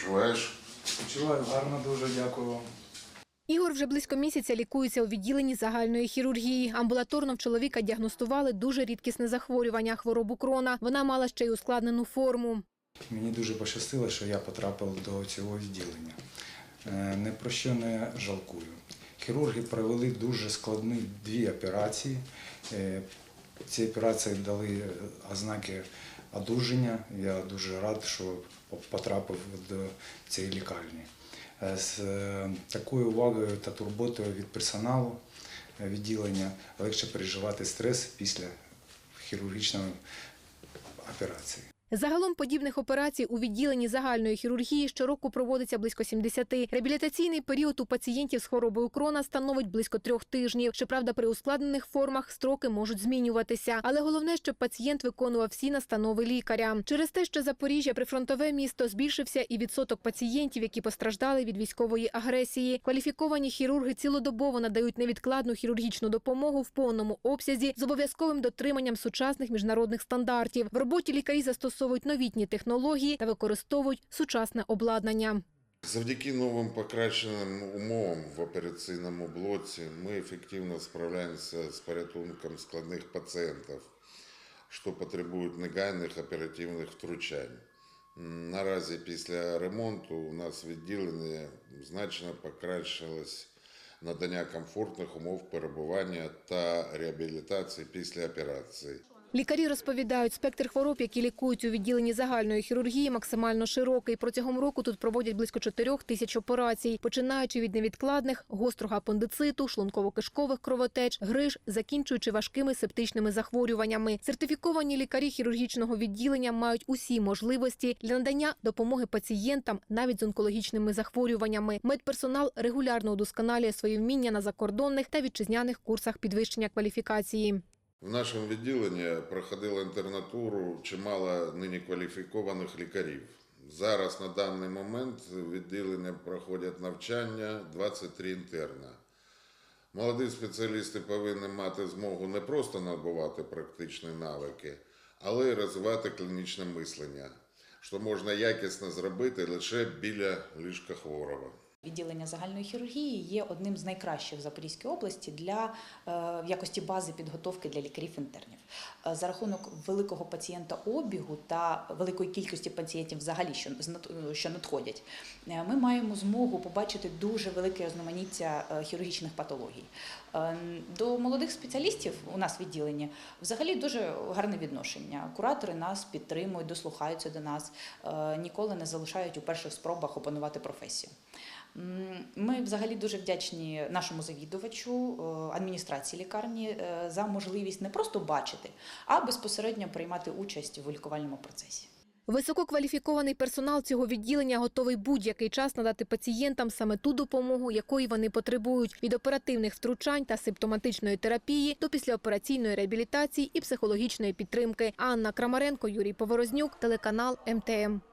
почуваєш? Почуваю гарно, дуже дякую вам. Ігор вже близько місяця лікується у відділенні загальної хірургії. Амбулаторно в чоловіка діагностували дуже рідкісне захворювання хворобу крона. Вона мала ще й ускладнену форму. Мені дуже пощастило, що я потрапив до цього відділення. Е, Ні про що не жалкую. Хірурги провели дуже складні дві операції. Е, Ці операції дали ознаки одужання. Я дуже рад, що потрапив до цієї лікарні. Е, З е, такою увагою та турботою від персоналу е, відділення легше переживати стрес після хірургічної операції. Загалом подібних операцій у відділенні загальної хірургії щороку проводиться близько 70. Реабілітаційний період у пацієнтів з хворобою крона становить близько трьох тижнів. Щоправда, при ускладнених формах строки можуть змінюватися. Але головне, щоб пацієнт виконував всі настанови лікаря. Через те, що Запоріжжя прифронтове місто збільшився і відсоток пацієнтів, які постраждали від військової агресії. Кваліфіковані хірурги цілодобово надають невідкладну хірургічну допомогу в повному обсязі з обов'язковим дотриманням сучасних міжнародних стандартів. В роботі лікарі застосовують новітні технології та використовують сучасне обладнання. Завдяки новим покращеним умовам в операційному блоці ми ефективно справляємося з порятунком складних пацієнтів, що потребують негайних оперативних втручань. Наразі після ремонту у нас відділення значно покращилось надання комфортних умов перебування та реабілітації після операції. Лікарі розповідають, спектр хвороб, які лікують у відділенні загальної хірургії, максимально широкий. Протягом року тут проводять близько 4 тисяч операцій, починаючи від невідкладних, гострого апендициту, шлунково-кишкових кровотеч, гриж, закінчуючи важкими септичними захворюваннями. Сертифіковані лікарі хірургічного відділення мають усі можливості для надання допомоги пацієнтам навіть з онкологічними захворюваннями. Медперсонал регулярно удосконалює свої вміння на закордонних та вітчизняних курсах підвищення кваліфікації. В нашому відділенні проходило інтернатуру чимало нині кваліфікованих лікарів. Зараз на даний момент відділення проходять навчання 23 інтерна. Молоді спеціалісти повинні мати змогу не просто набувати практичні навики, але й розвивати клінічне мислення, що можна якісно зробити лише біля ліжка хворого. Відділення загальної хірургії є одним з найкращих в Запорізькій області для е, в якості бази підготовки для лікарів-інтернів. Е, За рахунок великого пацієнта обігу та великої кількості пацієнтів, взагалі, що з що надходять, е, ми маємо змогу побачити дуже велике різноманіття е, хірургічних патологій. Е, До молодих спеціалістів у нас в відділенні взагалі дуже гарне відношення. Куратори нас підтримують, дослухаються до нас, е, ніколи не залишають у перших спробах опанувати професію. Ми взагалі дуже вдячні нашому завідувачу е, адміністрації лікарні е, за можливість не просто бачити, а безпосередньо приймати участь в лікувальному процесі. Висококваліфікований персонал цього відділення готовий будь-який час надати пацієнтам саме ту допомогу, якої вони потребують від оперативних втручань та симптоматичної терапії до післяопераційної реабілітації і психологічної підтримки. Анна Крамаренко, Юрій Поворознюк, телеканал МТМ.